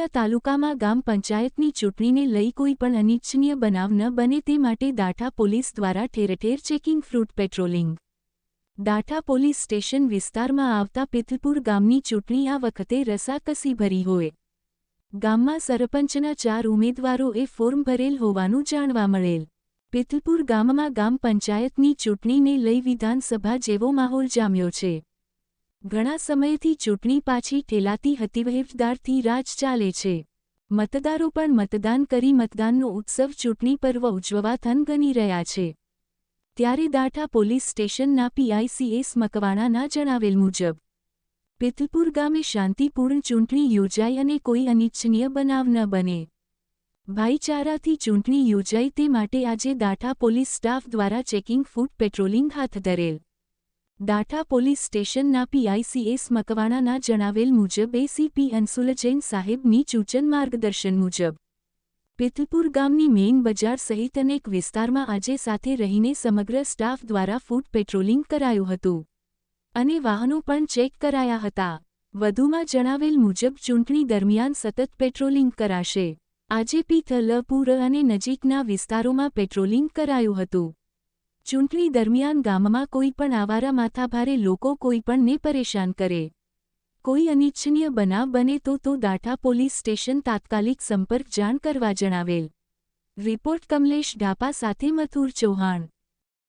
તળાજા તાલુકામાં ગામ પંચાયતની ચૂંટણીને લઈ કોઈ પણ અનિચ્છનીય બનાવ ન બને તે માટે દાઠા પોલીસ દ્વારા ઠેરઠેર checking foot patrolling. Datha police station વિસ્તારમાં આવતા પિથલપુર ગામની ચૂંટણી આ વખતે રસાકસી ભરી હોય. ગામમાં સરપંચના ચાર ઉમેદવારોએ ફોર્મ ભરેલ હોવાનું જાણવા મળેલ. પિથલપુર ગામમાં ગામ પંચાયતની ચૂંટણીને લઈ વિધાનસભા જેવો માહોલ જામ્યો છે. ઘણા સમયથી ચૂંટણી પાછી ઠેલાતી હતીવહેફદારથી રાજ ચાલે છે. મતદારો પણ મતદાન કરી મતદાનનો ઉત્સવ ચૂંટણી પર્વ ઉજવવા થનગની રહ્યા છે. ત્યારે દાઠા પોલીસ સ્ટેશનના પીઆઈસીએસ મકવાણાના જણાવેલ મુજબ, પિથલપુર ગામે શાંતિપૂર્ણ ચૂંટણી યોજાઈ અને કોઈ અનિચ્છનીય બનાવ ન બને. ભાઈચારાથી ચૂંટણી યોજાઈ તે માટે આજે દાઠા પોલીસ સ્ટાફ દ્વારા ચેકિંગ ફૂટ પેટ્રોલિંગ હાથ ધરેલ. દાઠા પોલીસ સ્ટેશનના પીઆઈસીએસ મકવાણાના જણાવેલ મુજબ એસીપી અંસુલ જૈન સાહેબની સૂચન માર્ગદર્શન મુજબ પિથલપુર ગામની મેઇન બજાર સહિત અનેક વિસ્તારમાં આજે સાથે રહીને સમગ્ર સ્ટાફ દ્વારા ફૂટ પેટ્રોલિંગ કરાયું હતું અને વાહનો પણ ચેક કરાયા હતા. વધુમાં જણાવેલ મુજબ ચૂંટણી દરમિયાન સતત પેટ્રોલિંગ કરાશે. આજે પીથલપુર અને નજીકના વિસ્તારોમાં પેટ્રોલિંગ કરાયું હતું. ચૂંટણી દરમિયાન ગામમાં કોઈ પણ આવારા માથાભારે લોકો કોઈ પણને પરેશાન કરે. કોઈ અનિચ્છનીય બનાવ બને તો તો દાઠા પોલીસ સ્ટેશન તાત્કાલિક સંપર્ક જાણ કરવા જણાવેલ. રિપોર્ટ કમલેશ ઢાપા સાથે મથુર ચૌહાણ.